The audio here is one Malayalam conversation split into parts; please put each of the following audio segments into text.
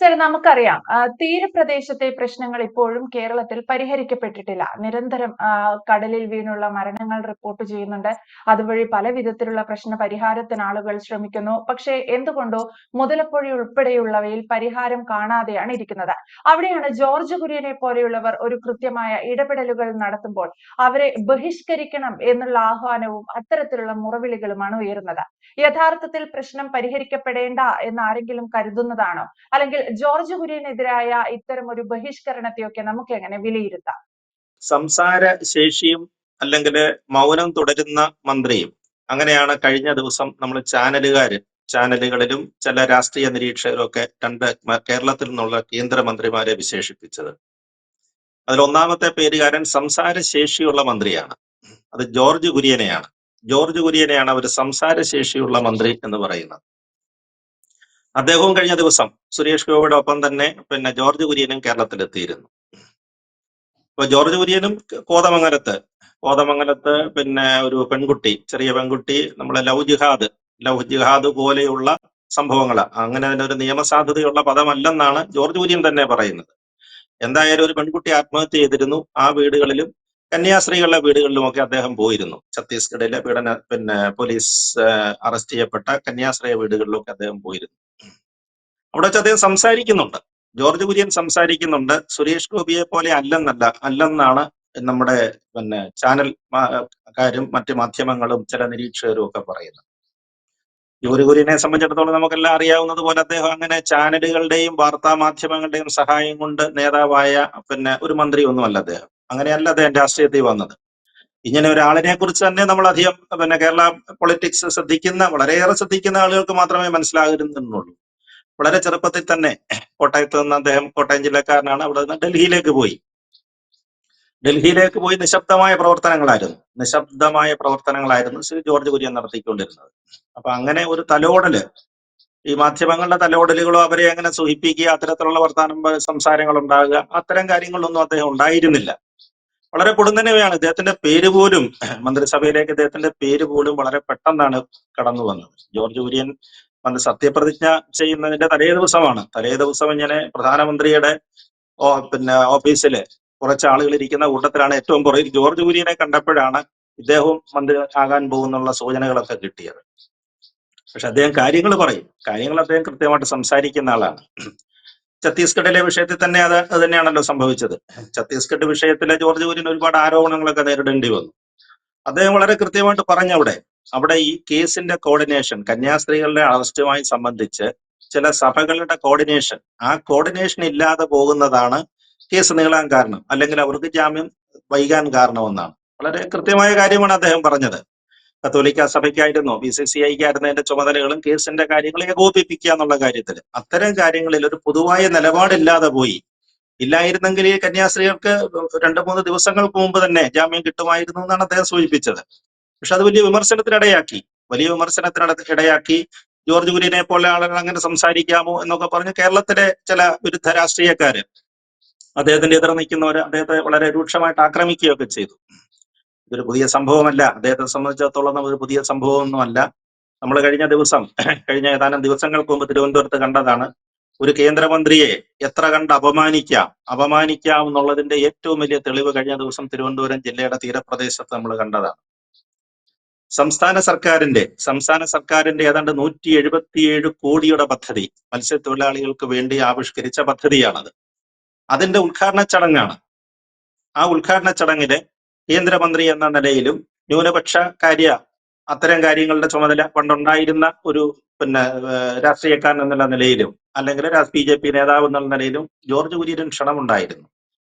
സർ നമുക്കറിയാം. തീരപ്രദേശത്തെ പ്രശ്നങ്ങൾ ഇപ്പോഴും കേരളത്തിൽ പരിഹരിക്കപ്പെട്ടിട്ടില്ല. നിരന്തരം കടലിൽ വീണുള്ള മരണങ്ങൾ റിപ്പോർട്ട് ചെയ്യുന്നുണ്ട്. അതുവഴി പല വിധത്തിലുള്ള പ്രശ്ന പരിഹാരത്തിന് ആളുകൾ ശ്രമിക്കുന്നു. പക്ഷേ എന്തുകൊണ്ടോ മുതലപ്പുഴ ഉൾപ്പെടെയുള്ളവയിൽ പരിഹാരം കാണാതെയാണ് ഇരിക്കുന്നത്. അവിടെയാണ് ജോർജ് കുര്യനെ പോലെയുള്ളവർ ഒരു കൃത്യമായ ഇടപെടലുകൾ നടത്തുമ്പോൾ അവരെ ബഹിഷ്കരിക്കണം എന്നുള്ള ആഹ്വാനവും അത്തരത്തിലുള്ള മുറവിളികളുമാണ് ഉയരുന്നത്. യഥാർത്ഥത്തിൽ പ്രശ്നം പരിഹരിക്കപ്പെടേണ്ട എന്ന് ആരെങ്കിലും കരുതുന്നതാണോ? അല്ലെങ്കിൽ ജോർജ് കുര്യനെതിരായ ഇത്തരം ഒരു ബഹിഷ്കരണത്തെയൊക്കെ നമുക്ക് എങ്ങനെ വിലയിരുത്താം? സംസാര ശേഷിയും അല്ലെങ്കിൽ മൗനം തുടരുന്ന മന്ത്രിയും. അങ്ങനെയാണ് കഴിഞ്ഞ ദിവസം നമ്മൾ ചാനലുകാർ ചാനലുകളിലും ചില രാഷ്ട്രീയ നിരീക്ഷകരും ഒക്കെ രണ്ട് കേരളത്തിൽ നിന്നുള്ള കേന്ദ്രമന്ത്രിമാരെ വിശേഷിപ്പിച്ചത്. അതിൽ ഒന്നാമത്തെ പേരുകാരൻ സംസാര ശേഷിയുള്ള മന്ത്രിയാണ്. അത് ജോർജ് കുര്യനെയാണ് ജോർജ് കുര്യനെയാണ് അവർ സംസാര ശേഷിയുള്ള മന്ത്രി എന്ന് പറയുന്നത്. അദ്ദേഹവും കഴിഞ്ഞ ദിവസം സുരേഷ് ഗോപിയോടൊപ്പം തന്നെ പിന്നെ ജോർജ് കുര്യനും കേരളത്തിലെത്തിയിരുന്നു. ഇപ്പൊ ജോർജ് കുര്യനും കോതമംഗലത്ത് കോതമംഗലത്ത് പിന്നെ ഒരു പെൺകുട്ടി ചെറിയ പെൺകുട്ടി നമ്മളെ ലവ് ജിഹാദ് ലവ് ജിഹാദ് പോലെയുള്ള സംഭവങ്ങൾ അങ്ങനെ ഒരു നിയമസാധ്യതയുള്ള പദമല്ലെന്നാണ് ജോർജ് കുര്യൻ തന്നെ പറയുന്നത്. എന്തായാലും ഒരു പെൺകുട്ടി ആത്മഹത്യ ചെയ്തിരുന്നു. ആ വീടുകളിലും കന്യാസ്ത്രീകളുടെ വീടുകളിലുമൊക്കെ അദ്ദേഹം പോയിരുന്നു. ഛത്തീസ്ഗഡിലെ പീഡന പിന്നെ പോലീസ് അറസ്റ്റ് ചെയ്യപ്പെട്ട കന്യാസ്ത്രീയ വീടുകളിലൊക്കെ അദ്ദേഹം പോയിരുന്നു. അവിടെ വെച്ച് അദ്ദേഹം സംസാരിക്കുന്നുണ്ട്. ജോർജ് കുര്യൻ സംസാരിക്കുന്നുണ്ട്. സുരേഷ് ഗോപിയെ പോലെ അല്ലെന്നല്ല അല്ലെന്നാണ് നമ്മുടെ പിന്നെ ചാനൽ കാരും മറ്റ് മാധ്യമങ്ങളും ചില നിരീക്ഷകരും ഒക്കെ പറയുന്നത്. ജോർജ് കുര്യനെ സംബന്ധിച്ചിടത്തോളം നമുക്കെല്ലാം അറിയാവുന്നത് പോലെ അദ്ദേഹം അങ്ങനെ ചാനലുകളുടെയും വാർത്താ മാധ്യമങ്ങളുടെയും സഹായം കൊണ്ട് നേതാവായ പിന്നെ ഒരു മന്ത്രി ഒന്നുമല്ല അദ്ദേഹം. അങ്ങനെയല്ല അദ്ദേഹം രാഷ്ട്രീയത്തിൽ വന്നത്. ഇങ്ങനെ ഒരാളിനെ കുറിച്ച് തന്നെ നമ്മൾ അധികം പിന്നെ കേരള പൊളിറ്റിക്സ് ശ്രദ്ധിക്കുന്ന വളരെയേറെ ശ്രദ്ധിക്കുന്ന ആളുകൾക്ക് മാത്രമേ മനസ്സിലാകുന്നുള്ളൂ വളരെ ചെറുപ്പത്തിൽ തന്നെ കോട്ടയത്ത് നിന്ന് അദ്ദേഹം കോട്ടയം ജില്ലക്കാരനാണ്. അവിടെ നിന്ന് ഡൽഹിയിലേക്ക് പോയി. ഡൽഹിയിലേക്ക് പോയി നിശബ്ദമായ പ്രവർത്തനങ്ങളായിരുന്നു. നിശബ്ദമായ പ്രവർത്തനങ്ങളായിരുന്നു ശ്രീ ജോർജ് കുര്യൻ നടത്തിക്കൊണ്ടിരുന്നത്. അപ്പൊ അങ്ങനെ ഒരു തലോടൽ ഈ മാധ്യമങ്ങളുടെ തലോടലുകളോ അവരെ അങ്ങനെ സൂഹിപ്പിക്കുക അത്തരത്തിലുള്ള വർത്തമാനം സംസാരങ്ങൾ ഉണ്ടാകുക അത്തരം കാര്യങ്ങളൊന്നും അദ്ദേഹം ഉണ്ടായിരുന്നില്ല. വളരെ പൊടുന്നനെയാണ് ഇദ്ദേഹത്തിന്റെ പേര് പോലും മന്ത്രിസഭയിലേക്ക് ഇദ്ദേഹത്തിന്റെ പേര് പോലും വളരെ പെട്ടെന്നാണ് കടന്നു വന്നത് ജോർജ് കുര്യൻ വന്ന് സത്യപ്രതിജ്ഞ ചെയ്യുന്നതിന്റെ തലേ ദിവസമാണ്. തലേ ദിവസം ഇങ്ങനെ പ്രധാനമന്ത്രിയുടെ പിന്നെ ഓഫീസിൽ കുറച്ച് ആളുകൾ ഇരിക്കുന്ന കൂട്ടത്തിലാണ് ഏറ്റവും പുറകിൽ ജോർജ് കുര്യനെ കണ്ടപ്പോഴാണ് ഇദ്ദേഹവും മന്ത്രി ആകാൻ പോകുന്നുള്ള സൂചനകളൊക്കെ കിട്ടിയത്. പക്ഷെ അദ്ദേഹം കാര്യങ്ങൾ പറയും. കാര്യങ്ങൾ അദ്ദേഹം കൃത്യമായിട്ട് സംസാരിക്കുന്ന ആളാണ്. ഛത്തീസ്ഗഡിലെ വിഷയത്തിൽ തന്നെ അത് അത് തന്നെയാണല്ലോ സംഭവിച്ചത്. ഛത്തീസ്ഗഡ് വിഷയത്തിലെ ജോർജ് കുര്യൻ ഒരുപാട് ആരോപണങ്ങളൊക്കെ നേരിടേണ്ടി വന്നു. അദ്ദേഹം വളരെ കൃത്യമായിട്ട് പറഞ്ഞു അവിടെ ഈ കേസിന്റെ കോർഡിനേഷൻ കന്യാസ്ത്രീകളുടെ അറസ്റ്റുമായി സംബന്ധിച്ച് ചില സഭകളുടെ കോർഡിനേഷൻ ആ കോർഡിനേഷൻ ഇല്ലാതെ പോകുന്നതാണ് കേസ് നീളാൻ കാരണം അല്ലെങ്കിൽ അവർക്ക് ജാമ്യം വൈകാൻ കാരണമെന്നാണ്. വളരെ കൃത്യമായ കാര്യമാണ് അദ്ദേഹം പറഞ്ഞത്. കത്തോലിക്ക സഭയ്ക്കായിരുന്നു ബി സി സി ഐക്കായിരുന്നതിന്റെ ചുമതലകളും കേസിന്റെ കാര്യങ്ങൾ ഏകോപിപ്പിക്കുക എന്നുള്ള കാര്യത്തിൽ അത്തരം കാര്യങ്ങളിൽ ഒരു പൊതുവായ നിലപാടില്ലാതെ പോയി. ഇല്ലായിരുന്നെങ്കിൽ ഈ കന്യാസ്ത്രീകൾക്ക് രണ്ടു മൂന്ന് ദിവസങ്ങൾക്ക് മുമ്പ് തന്നെ ജാമ്യം കിട്ടുമായിരുന്നു എന്നാണ് അദ്ദേഹം സൂചിപ്പിച്ചത്. പക്ഷെ അത് വലിയ വിമർശനത്തിനിടയാക്കി. വലിയ വിമർശനത്തിനിട ഇടയാക്കി. ജോർജ് കുര്യനെ പോലെ ആളുകൾ അങ്ങനെ സംസാരിക്കാമോ എന്നൊക്കെ പറഞ്ഞ് കേരളത്തിലെ ചില വിരുദ്ധ രാഷ്ട്രീയക്കാര് അദ്ദേഹത്തിന്റെ എതിർ നിൽക്കുന്നവർ അദ്ദേഹത്തെ വളരെ രൂക്ഷമായിട്ട് ആക്രമിക്കുകയൊക്കെ ചെയ്തു. ഇതൊരു പുതിയ സംഭവമല്ല. അദ്ദേഹത്തെ സംബന്ധിച്ചിടത്തോളം ഒരു പുതിയ സംഭവമൊന്നുമല്ല. നമ്മൾ കഴിഞ്ഞ ദിവസം കഴിഞ്ഞ ഏതാനും ദിവസങ്ങൾക്ക് മുമ്പ് തിരുവനന്തപുരത്ത് കണ്ടതാണ്. ഒരു കേന്ദ്രമന്ത്രിയെ എത്ര കണ്ട് അപമാനിക്കാം? അപമാനിക്കാം എന്നുള്ളതിന്റെ ഏറ്റവും വലിയ തെളിവ് കഴിഞ്ഞ ദിവസം തിരുവനന്തപുരം ജില്ലയുടെ തീരപ്രദേശത്ത് നമ്മൾ കണ്ടതാണ്. സംസ്ഥാന സർക്കാരിന്റെ സംസ്ഥാന സർക്കാരിന്റെ ഏതാണ്ട് നൂറ്റി എഴുപത്തിയേഴ് കോടിയുടെ പദ്ധതി മത്സ്യത്തൊഴിലാളികൾക്ക് വേണ്ടി ആവിഷ്കരിച്ച പദ്ധതിയാണത്. അതിന്റെ ഉദ്ഘാടന ചടങ്ങാണ്. ആ ഉദ്ഘാടന ചടങ്ങിൽ കേന്ദ്രമന്ത്രി എന്ന നിലയിലും ന്യൂനപക്ഷ കാര്യ അത്തരം കാര്യങ്ങളുടെ ചുമതല പണ്ടുണ്ടായിരുന്ന ഒരു പിന്നെ രാഷ്ട്രീയക്കാരൻ എന്നുള്ള നിലയിലും അല്ലെങ്കിൽ ബി ജെ പി നേതാവ് എന്നുള്ള നിലയിലും ജോർജ് കുര്യൻ ക്ഷണമുണ്ടായിരുന്നു.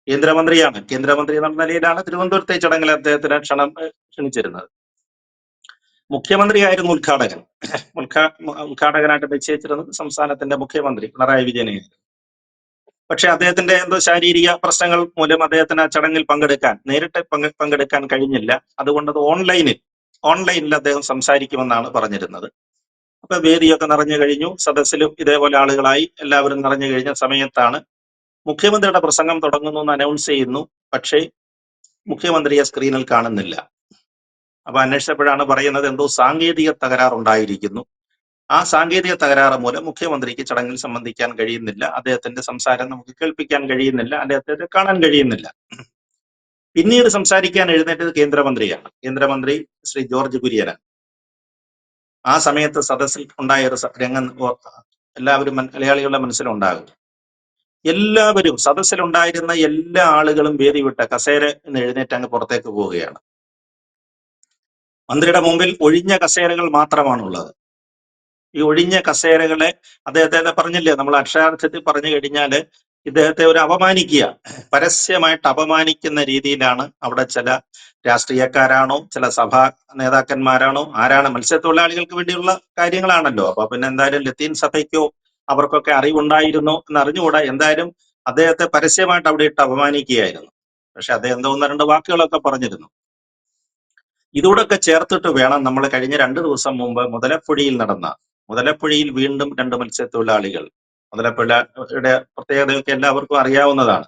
കേന്ദ്രമന്ത്രിയാണ്. കേന്ദ്രമന്ത്രി എന്നുള്ള നിലയിലാണ് തിരുവനന്തപുരത്തെ ചടങ്ങിൽ അദ്ദേഹത്തിന് ക്ഷണം ക്ഷണിച്ചിരുന്നത്. മുഖ്യമന്ത്രിയായിരുന്നു ഉദ്ഘാടകൻ. ഉദ്ഘാ ഉദ്ഘാടകനായിട്ട് നിശ്ചയിച്ചിരുന്നത് സംസ്ഥാനത്തിന്റെ മുഖ്യമന്ത്രി പിണറായി വിജയനെയായിരുന്നു പക്ഷെ അദ്ദേഹത്തിന്റെ എന്തോ ശാരീരിക പ്രശ്നങ്ങൾ മൂലം അദ്ദേഹത്തിന് ആ ചടങ്ങിൽ പങ്കെടുക്കാൻ നേരിട്ട് പങ്കെ പങ്കെടുക്കാൻ കഴിഞ്ഞില്ല. അതുകൊണ്ട് അത് ഓൺലൈനിൽ ഓൺലൈനിൽ അദ്ദേഹം സംസാരിക്കുമെന്നാണ് പറഞ്ഞിരുന്നത്. അപ്പൊ വേദിയൊക്കെ നിറഞ്ഞു കഴിഞ്ഞു. സദസ്സിലും ഇതേപോലെ ആളുകളായി. എല്ലാവരും നിറഞ്ഞു കഴിഞ്ഞ സമയത്താണ് മുഖ്യമന്ത്രിയുടെ പ്രസംഗം തുടങ്ങുന്നു എന്ന് അനൗൺസ് ചെയ്യുന്നു. പക്ഷേ മുഖ്യമന്ത്രിയെ സ്ക്രീനിൽ കാണുന്നില്ല. അപ്പൊ അന്വേഷിച്ചപ്പോഴാണ് പറയുന്നത് എന്തോ സാങ്കേതിക തകരാറുണ്ടായിരിക്കുന്നു. ആ സാങ്കേതിക തകരാറ് മൂലം മുഖ്യമന്ത്രിക്ക് ചടങ്ങിൽ സംബന്ധിക്കാൻ കഴിയുന്നില്ല. അദ്ദേഹത്തിന്റെ സംസാരം നമുക്ക് കേൾപ്പിക്കാൻ കഴിയുന്നില്ല. അദ്ദേഹത്തെ കാണാൻ കഴിയുന്നില്ല. പിന്നീട് സംസാരിക്കാൻ എഴുന്നേറ്റത് കേന്ദ്രമന്ത്രിയാണ്. കേന്ദ്രമന്ത്രി ശ്രീ ജോർജ് കുര്യനാണ്. ആ സമയത്ത് സദസ്സിൽ ഉണ്ടായ ഒരു രംഗം എല്ലാവരും മലയാളികളുടെ മനസ്സിലുണ്ടാകും. എല്ലാവരും സദസ്സിലുണ്ടായിരുന്ന എല്ലാ ആളുകളും വേദി വിട്ട കസേര എന്ന് എഴുന്നേറ്റ് അങ്ങ് പുറത്തേക്ക് പോവുകയാണ്. മന്ത്രിയുടെ മുമ്പിൽ ഒഴിഞ്ഞ കസേരകൾ മാത്രമാണുള്ളത്. ഈ ഒഴിഞ്ഞ കസേരകളെ അദ്ദേഹത്തെ പറഞ്ഞില്ലേ? നമ്മൾ അക്ഷരാർത്ഥത്തിൽ പറഞ്ഞു കഴിഞ്ഞാൽ ഇദ്ദേഹത്തെ ഒരു അപമാനിക്കുക. പരസ്യമായിട്ട് അപമാനിക്കുന്ന രീതിയിലാണ് അവിടെ ചില രാഷ്ട്രീയക്കാരാണോ ചില സഭാ നേതാക്കന്മാരാണോ ആരാണ് മത്സ്യത്തൊഴിലാളികൾക്ക് വേണ്ടിയുള്ള കാര്യങ്ങളാണല്ലോ. അപ്പൊ പിന്നെ എന്തായാലും ലത്തീൻ സഭയ്ക്കോ അവർക്കൊക്കെ അറിവുണ്ടായിരുന്നോ എന്ന് അറിഞ്ഞുകൂടാ എന്തായാലും അദ്ദേഹത്തെ പരസ്യമായിട്ട് അവിടെ ഇട്ട് അപമാനിക്കുകയായിരുന്നു. പക്ഷെ അദ്ദേഹം എന്തോ ഒന്ന് രണ്ട് വാക്കുകളൊക്കെ പറഞ്ഞിരുന്നു. ഇതോടൊക്കെ ചേർത്തിട്ട് വേണം നമ്മൾ കഴിഞ്ഞ രണ്ട് ദിവസം മുമ്പ് മുതലപ്പുഴയിൽ നടന്ന മുതലപ്പുഴയിൽ വീണ്ടും രണ്ട് മത്സ്യത്തൊഴിലാളികൾ മുതലപ്പുഴയുടെ പ്രത്യേകതയൊക്കെ എല്ലാവർക്കും അറിയാവുന്നതാണ്.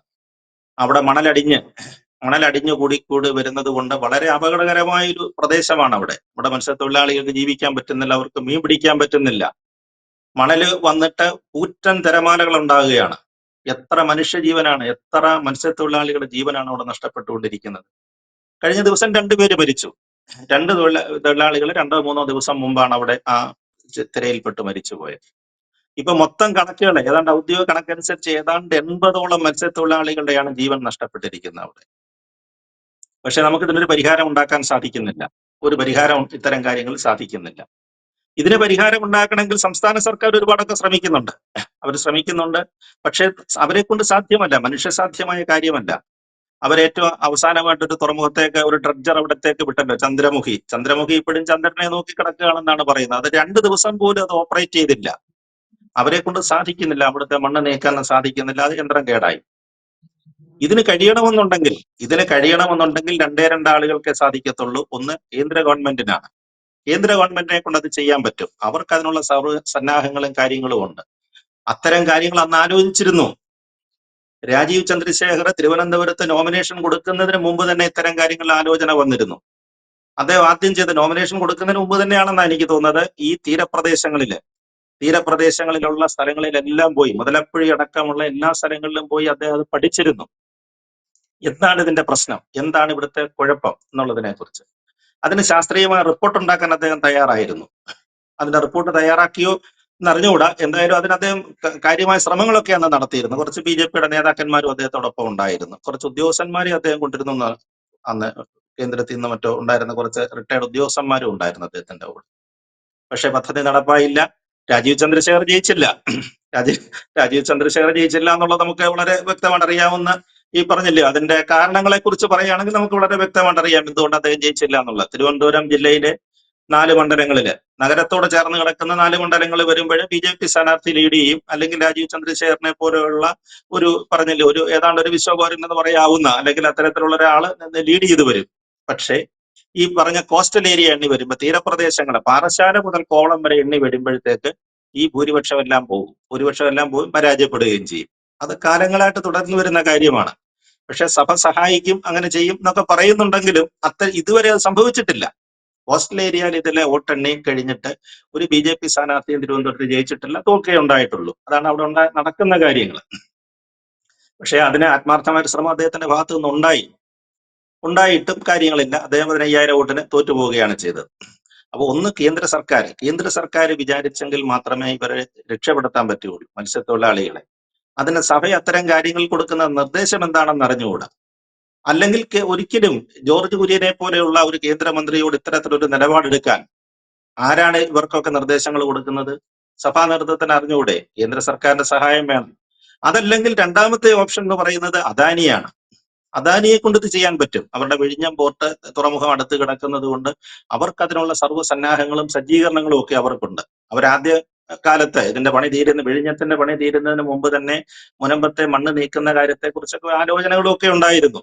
അവിടെ മണലടിഞ്ഞ് മണലടിഞ്ഞു കൂടിക്കൂടി വരുന്നത് കൊണ്ട് വളരെ അപകടകരമായ ഒരു പ്രദേശമാണ് അവിടെ ഇവിടെ മത്സ്യത്തൊഴിലാളികൾക്ക് ജീവിക്കാൻ പറ്റുന്നില്ല അവർക്ക് മീൻ പിടിക്കാൻ പറ്റുന്നില്ല. മണൽ വന്നിട്ട് കൂറ്റൻ തിരമാലകൾ ഉണ്ടാകുകയാണ് എത്ര മനുഷ്യജീവനാണ് എത്ര മത്സ്യത്തൊഴിലാളികളുടെ ജീവനാണ് അവിടെ നഷ്ടപ്പെട്ടുകൊണ്ടിരിക്കുന്നത്. കഴിഞ്ഞ ദിവസം രണ്ടുപേര് മരിച്ചു. രണ്ട് തൊഴിലാ തൊഴിലാളികൾ രണ്ടോ മൂന്നോ ദിവസം മുമ്പാണ് അവിടെ ആ തിരയിൽപ്പെട്ട് മരിച്ചുപോയത്. ഇപ്പൊ മൊത്തം കണക്കുകൾ ഏതാണ്ട് ഔദ്യോഗിക കണക്കനുസരിച്ച് ഏതാണ്ട് എൺപതോളം മത്സ്യത്തൊഴിലാളികളുടെയാണ് ജീവൻ നഷ്ടപ്പെട്ടിരിക്കുന്നത് അവിടെ. പക്ഷെ നമുക്ക് ഇതിനൊരു പരിഹാരം ഉണ്ടാക്കാൻ സാധിക്കുന്നില്ല. ഒരു പരിഹാരം ഇത്തരം കാര്യങ്ങൾ സാധിക്കുന്നില്ല. ഇതിന് പരിഹാരം ഉണ്ടാക്കണമെങ്കിൽ സംസ്ഥാന സർക്കാർ ഒരുപാടൊക്കെ ശ്രമിക്കുന്നുണ്ട്. അവർ ശ്രമിക്കുന്നുണ്ട്. പക്ഷെ അവരെ കൊണ്ട് സാധ്യമല്ല. മനുഷ്യസാധ്യമായ കാര്യമല്ല. അവരേറ്റവും അവസാനമായിട്ട് ഒരു തുറമുഖത്തേക്ക് ഒരു ഡ്രഡ്ജർ അവിടത്തേക്ക് വിട്ടല്ലോ ചന്ദ്രമുഖി. ചന്ദ്രമുഖി ഇപ്പോഴും ചന്ദ്രനെ നോക്കി കിടക്കുകയാണെന്നാണ് പറയുന്നത്. അത് രണ്ട് ദിവസം പോലും അത് ഓപ്പറേറ്റ് ചെയ്തില്ല. അവരെ കൊണ്ട് സാധിക്കുന്നില്ല അവിടുത്തെ മണ്ണ് നീക്കാൻ സാധിക്കുന്നില്ല അത് യന്ത്രം കേടായി. ഇതിന് കഴിയണമെന്നുണ്ടെങ്കിൽ ഇതിന് കഴിയണമെന്നുണ്ടെങ്കിൽ രണ്ടേ രണ്ടാളുകൾക്കേ സാധിക്കത്തുള്ളൂ. ഒന്ന് കേന്ദ്ര ഗവൺമെന്റിനാണ്. കേന്ദ്ര ഗവൺമെന്റിനെ കൊണ്ട് അത് ചെയ്യാൻ പറ്റും. അവർക്ക് അതിനുള്ള സർവ സന്നാഹങ്ങളും കാര്യങ്ങളും ഉണ്ട് അത്തരം കാര്യങ്ങൾ അന്ന് ആലോചിച്ചിരുന്നു. രാജീവ് ചന്ദ്രശേഖർ തിരുവനന്തപുരത്ത് നോമിനേഷൻ കൊടുക്കുന്നതിന് മുമ്പ് തന്നെ ഇത്തരം കാര്യങ്ങൾ ആലോചന വന്നിരുന്നു. അദ്ദേഹം ആദ്യം ചെയ്ത നോമിനേഷൻ കൊടുക്കുന്നതിന് മുമ്പ് തന്നെയാണെന്നാണ് എനിക്ക് തോന്നുന്നത്. ഈ തീരപ്രദേശങ്ങളിൽ തീരപ്രദേശങ്ങളിലുള്ള സ്ഥലങ്ങളിലെല്ലാം പോയി മുതലപ്പുഴി അടക്കമുള്ള എല്ലാ സ്ഥലങ്ങളിലും പോയി അദ്ദേഹം അത് പഠിച്ചിരുന്നു. എന്താണ് ഇതിന്റെ പ്രശ്നം? എന്താണ് ഇവിടുത്തെ കുഴപ്പം എന്നുള്ളതിനെ കുറിച്ച് അതിന് ശാസ്ത്രീയമായ റിപ്പോർട്ട് ഉണ്ടാക്കാൻ അദ്ദേഹം തയ്യാറായിരുന്നു. അതിന്റെ റിപ്പോർട്ട് തയ്യാറാക്കിയോ? എന്നറിഞ്ഞുകൂടാ. എന്തായാലും അതിന് അദ്ദേഹം കാര്യമായ ശ്രമങ്ങളൊക്കെ അന്ന് നടത്തിയിരുന്നു കുറച്ച് ബി ജെ പിയുടെ നേതാക്കന്മാരും അദ്ദേഹത്തോടൊപ്പം ഉണ്ടായിരുന്നു. കുറച്ച് ഉദ്യോഗസ്ഥന്മാരെ അദ്ദേഹം കൊണ്ടിരുന്നു അന്ന് കേന്ദ്രത്തിൽ നിന്ന് മറ്റോ ഉണ്ടായിരുന്ന കുറച്ച് റിട്ടയർഡ് ഉദ്യോഗസ്ഥന്മാരും ഉണ്ടായിരുന്നു അദ്ദേഹത്തിന്റെ കൂടെ. പക്ഷെ പദ്ധതി നടപ്പായില്ല. രാജീവ് ചന്ദ്രശേഖർ ജയിച്ചില്ല. രാജീവ് രാജീവ് ചന്ദ്രശേഖർ ജയിച്ചില്ല എന്നുള്ളത് നമുക്ക് വളരെ വ്യക്തമായിട്ട് അറിയാവുന്ന ഈ പറഞ്ഞില്ലേ അതിന്റെ കാരണങ്ങളെ കുറിച്ച് പറയുകയാണെങ്കിൽ നമുക്ക് വളരെ വ്യക്തമായിട്ട് അറിയാം എന്തുകൊണ്ട് അദ്ദേഹം ജയിച്ചില്ല എന്നുള്ളത്. തിരുവനന്തപുരം ജില്ലയിലെ നാല് മണ്ഡലങ്ങളിൽ നഗരത്തോട് ചേർന്ന് കിടക്കുന്ന നാല് മണ്ഡലങ്ങൾ വരുമ്പോൾ ബി ജെ പി സ്ഥാനാർത്ഥി ലീഡ് ചെയ്യും. അല്ലെങ്കിൽ രാജീവ് ചന്ദ്രശേഖരനെ പോലെയുള്ള ഒരു പറഞ്ഞില്ലേ ഒരു ഏതാണ്ട് ഒരു വിശ്വപൗരൻ എന്ന് പറയാവുന്ന അല്ലെങ്കിൽ അത്തരത്തിലുള്ള ഒരാൾ ലീഡ് ചെയ്ത് വരും. പക്ഷേ ഈ പറഞ്ഞ കോസ്റ്റൽ ഏരിയ എണ്ണി വരുമ്പോൾ തീരപ്രദേശങ്ങൾ പാറശാല മുതൽ കോളം വരെ എണ്ണി വരുമ്പോഴത്തേക്ക് ഈ ഭൂരിപക്ഷം എല്ലാം പോകും. ഭൂരിപക്ഷം എല്ലാം പോകും പരാജയപ്പെടുകയും ചെയ്യും. അത് കാലങ്ങളായിട്ട് തുടർന്നു വരുന്ന കാര്യമാണ്. പക്ഷെ സഭ സഹായിക്കും അങ്ങനെ ചെയ്യും എന്നൊക്കെ പറയുന്നുണ്ടെങ്കിലും അത്ര ഇതുവരെ അത് സംഭവിച്ചിട്ടില്ല. ഏരിയയിൽ ഇതിലെ വോട്ടെണ്ണി കഴിഞ്ഞിട്ട് ഒരു ബി ജെ പി സ്ഥാനാർത്ഥിയും തിരുവനന്തപുരത്ത് ജയിച്ചിട്ടില്ല തോക്കേ ഉണ്ടായിട്ടുള്ളൂ. അതാണ് അവിടെ ഉണ്ടാ നടക്കുന്ന കാര്യങ്ങൾ പക്ഷേ അതിന് ആത്മാർത്ഥമായ ശ്രമം അദ്ദേഹത്തിന്റെ ഭാഗത്തു നിന്ന് ഉണ്ടായി. ഉണ്ടായിട്ടും കാര്യങ്ങളില്ല. അദ്ദേഹം പതിനയ്യായിരം വോട്ടിന് തോറ്റുപോവുകയാണ് ചെയ്തത്. അപ്പോൾ ഒന്ന് കേന്ദ്ര സർക്കാർ. കേന്ദ്ര സർക്കാർ വിചാരിച്ചെങ്കിൽ മാത്രമേ ഇവരെ രക്ഷപ്പെടുത്താൻ പറ്റുകയുള്ളൂ മത്സ്യത്തൊഴിലാളികളെ. അതിന് സഭ അത്തരം കാര്യങ്ങൾ കൊടുക്കുന്ന നിർദ്ദേശം എന്താണെന്ന് അറിഞ്ഞുകൂടാ? അല്ലെങ്കിൽ ഒരിക്കലും ജോർജ് കുര്യനെ പോലെയുള്ള ഒരു കേന്ദ്രമന്ത്രിയോട് ഇത്തരത്തിലൊരു നിലപാടെടുക്കാൻ ആരാണ് ഇവർക്കൊക്കെ നിർദ്ദേശങ്ങൾ കൊടുക്കുന്നത്? സഭാ നേതൃത്വത്തിന് അറിഞ്ഞുകൂടെ കേന്ദ്ര സർക്കാരിന്റെ സഹായം വേണം. അതല്ലെങ്കിൽ രണ്ടാമത്തെ ഓപ്ഷൻ എന്ന് പറയുന്നത് അദാനിയാണ്. അദാനിയെ കൊണ്ട് ഇത് ചെയ്യാൻ പറ്റും. അവരുടെ വിഴിഞ്ഞം പോർട്ട് തുറമുഖം അടുത്ത് കിടക്കുന്നത് കൊണ്ട് അവർക്ക് അതിനുള്ള സർവസന്നാഹങ്ങളും സജ്ജീകരണങ്ങളും ഒക്കെ അവർക്കുണ്ട്. അവരാദ്യ കാലത്ത് ഇതിന്റെ പണി തീരുന്ന വിഴിഞ്ഞത്തിന്റെ പണി തീരുന്നതിന് മുമ്പ് തന്നെ മുനമ്പത്തെ മണ്ണ് നീക്കുന്ന കാര്യത്തെ കുറിച്ചൊക്കെ ആലോചനകളും ഒക്കെ ഉണ്ടായിരുന്നു.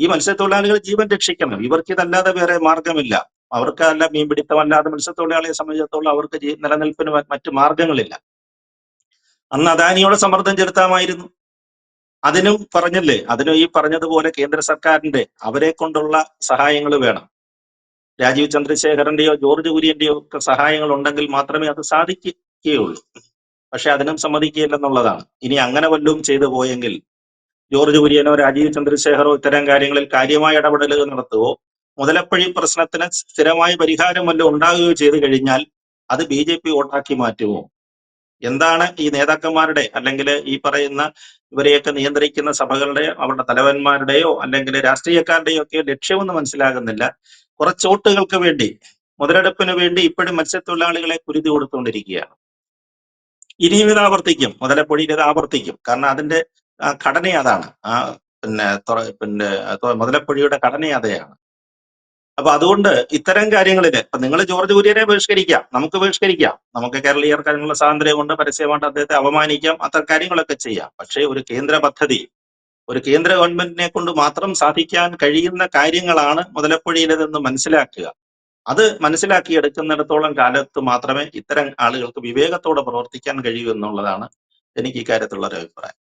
ഈ മത്സ്യത്തൊഴിലാളികൾ ജീവൻ രക്ഷിക്കണം. ഇവർക്ക് ഇതല്ലാതെ വേറെ മാർഗമില്ല അവർക്ക് അല്ല മീൻ പിടിത്തമല്ലാതെ മത്സ്യത്തൊഴിലാളിയെ സംബന്ധിച്ചിടത്തോളം അവർക്ക് നിലനിൽപ്പിന് മറ്റു മാർഗങ്ങളില്ല അന്ന് അദാനിയോട് സമ്മർദ്ദം ചെലുത്താമായിരുന്നു. അതിനും പറഞ്ഞില്ലേ അതിനും ഈ പറഞ്ഞതുപോലെ കേന്ദ്ര സർക്കാരിന്റെ അവരെ കൊണ്ടുള്ള സഹായങ്ങൾ വേണം. രാജീവ് ചന്ദ്രശേഖരന്റെയോ ജോർജ് കുര്യന്റെയോ ഒക്കെ സഹായങ്ങൾ ഉണ്ടെങ്കിൽ മാത്രമേ അത് സാധിക്കുകയുള്ളൂ പക്ഷെ അതിനും സമ്മതിക്കില്ലെന്നുള്ളതാണ് ഇനി അങ്ങനെ വല്ലതും ചെയ്തു പോയെങ്കിൽ ജോർജ് കുര്യനോ രാജീവ് ചന്ദ്രശേഖറോ ഇത്തരം കാര്യങ്ങളിൽ കാര്യമായ ഇടപെടലുകൾ നടത്തുകയോ മുതലപ്പഴി പ്രശ്നത്തിന് സ്ഥിരമായ പരിഹാരം വല്ലതും ഉണ്ടാകുകയോ ചെയ്തു കഴിഞ്ഞാൽ അത് ബി ജെ പി വോട്ടാക്കി മാറ്റുമോ? എന്താണ് ഈ നേതാക്കന്മാരുടെ അല്ലെങ്കിൽ ഈ പറയുന്ന ഇവരെയൊക്കെ നിയന്ത്രിക്കുന്ന സഭകളുടെ അവരുടെ തലവന്മാരുടെയോ അല്ലെങ്കിൽ രാഷ്ട്രീയക്കാരുടെയോ ഒക്കെ ലക്ഷ്യമെന്ന് മനസ്സിലാകുന്നില്ല. കുറച്ച് വോട്ടുകൾക്ക് വേണ്ടി മുതലെടുപ്പിന് വേണ്ടി ഇപ്പോഴും മത്സ്യത്തൊഴിലാളികളെ കുരുതി കൊടുത്തുകൊണ്ടിരിക്കുകയാണ്. ഇനിയും ഇത് ആവർത്തിക്കും മുതലപ്പൊഴിയിൽ ഇത് ആവർത്തിക്കും. കാരണം അതിന്റെ ഘടന അതാണ്. ആ പിന്നെ പിന്നെ മുതലപ്പൊഴിയുടെ ഘടന അതെയാണ്. അപ്പൊ അതുകൊണ്ട് ഇത്തരം കാര്യങ്ങളിൽ ഇപ്പൊ നിങ്ങൾ ജോർജ് കുര്യനെ ബഹിഷ്കരിക്കാം. നമുക്ക് ബഹിഷ്കരിക്കാം. നമുക്ക് കേരളീയർക്ക് അതിനുള്ള സ്വാതന്ത്ര്യം കൊണ്ട് പരസ്യമായിട്ട് അദ്ദേഹത്തെ അപമാനിക്കാം. അത്തരം കാര്യങ്ങളൊക്കെ ചെയ്യാം. പക്ഷേ ഒരു കേന്ദ്ര പദ്ധതി ഒരു കേന്ദ്ര ഗവൺമെന്റിനെ കൊണ്ട് മാത്രം സാധിക്കാൻ കഴിയുന്ന കാര്യങ്ങളാണ് മുതലപ്പൊഴിയിലെന്ന് മനസ്സിലാക്കുക. അത് മനസ്സിലാക്കിയെടുക്കുന്നിടത്തോളം കാലത്ത് മാത്രമേ ഇത്തരം ആളുകൾക്ക് വിവേകത്തോടെ പ്രവർത്തിക്കാൻ കഴിയൂ എന്നുള്ളതാണ് എനിക്ക് ഇക്കാര്യത്തിലുള്ള ഒരു അഭിപ്രായം.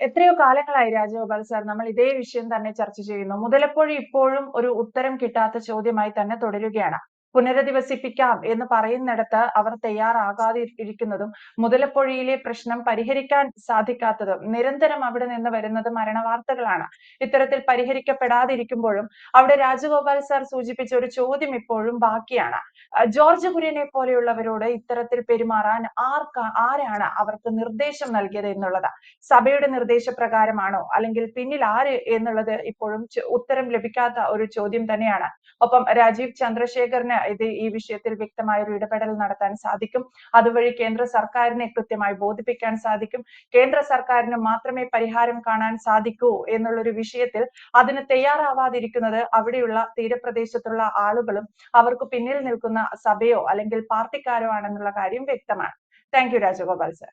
എത്രയോ കാലങ്ങളായി രാജഗോപാൽ സാർ നമ്മൾ ഇതേ വിഷയം തന്നെ ചർച്ച ചെയ്യുന്നു. മുതലപ്പോഴും ഇപ്പോഴും ഒരു ഉത്തരം കിട്ടാത്ത ചോദ്യമായി തന്നെ തുടരുകയാണ്. പുനരധിവസിപ്പിക്കാം എന്ന് പറയുന്നിടത്ത് അവർ തയ്യാറാകാതെ ഇരിക്കുന്നതും മുതലപ്പൊഴിയിലെ പ്രശ്നം പരിഹരിക്കാൻ സാധിക്കാത്തതും നിരന്തരം അവിടെ നിന്ന് വരുന്നത് മരണവാർത്തകളാണ്. ഇത്തരത്തിൽ പരിഹരിക്കപ്പെടാതിരിക്കുമ്പോഴും അവിടെ രാജഗോപാൽ സാർ സൂചിപ്പിച്ച ഒരു ചോദ്യം ഇപ്പോഴും ബാക്കിയാണ്. ജോർജ് കുര്യനെ പോലെയുള്ളവരോട് ഇത്തരത്തിൽ പെരുമാറാൻ ആർക്കാ ആരാണ് അവർക്ക് നിർദ്ദേശം നൽകിയത് എന്നുള്ളത്? സഭയുടെ നിർദ്ദേശപ്രകാരമാണോ? അല്ലെങ്കിൽ പിന്നിൽ ആര് എന്നുള്ളത് ഇപ്പോഴും ഉത്തരം ലഭിക്കാത്ത ഒരു ചോദ്യം തന്നെയാണ്. ഒപ്പം രാജീവ് ചന്ദ്രശേഖറിന് ഇത് ഈ വിഷയത്തിൽ വ്യക്തമായ ഒരു ഇടപെടൽ നടത്താൻ സാധിക്കും. അതുവഴി കേന്ദ്ര സർക്കാരിനെ കൃത്യമായി ബോധിപ്പിക്കാൻ സാധിക്കും. കേന്ദ്ര സർക്കാരിന് മാത്രമേ പരിഹാരം കാണാൻ സാധിക്കൂ എന്നുള്ളൊരു വിഷയത്തിൽ അതിന് തയ്യാറാവാതിരിക്കുന്നത് അവിടെയുള്ള തീരപ്രദേശത്തുള്ള ആളുകളും അവർക്ക് പിന്നിൽ നിൽക്കുന്ന സഭയോ അല്ലെങ്കിൽ പാർട്ടിക്കാരോ ആണെന്നുള്ള കാര്യം വ്യക്തമാണ്. Thank you Rajagopal sir.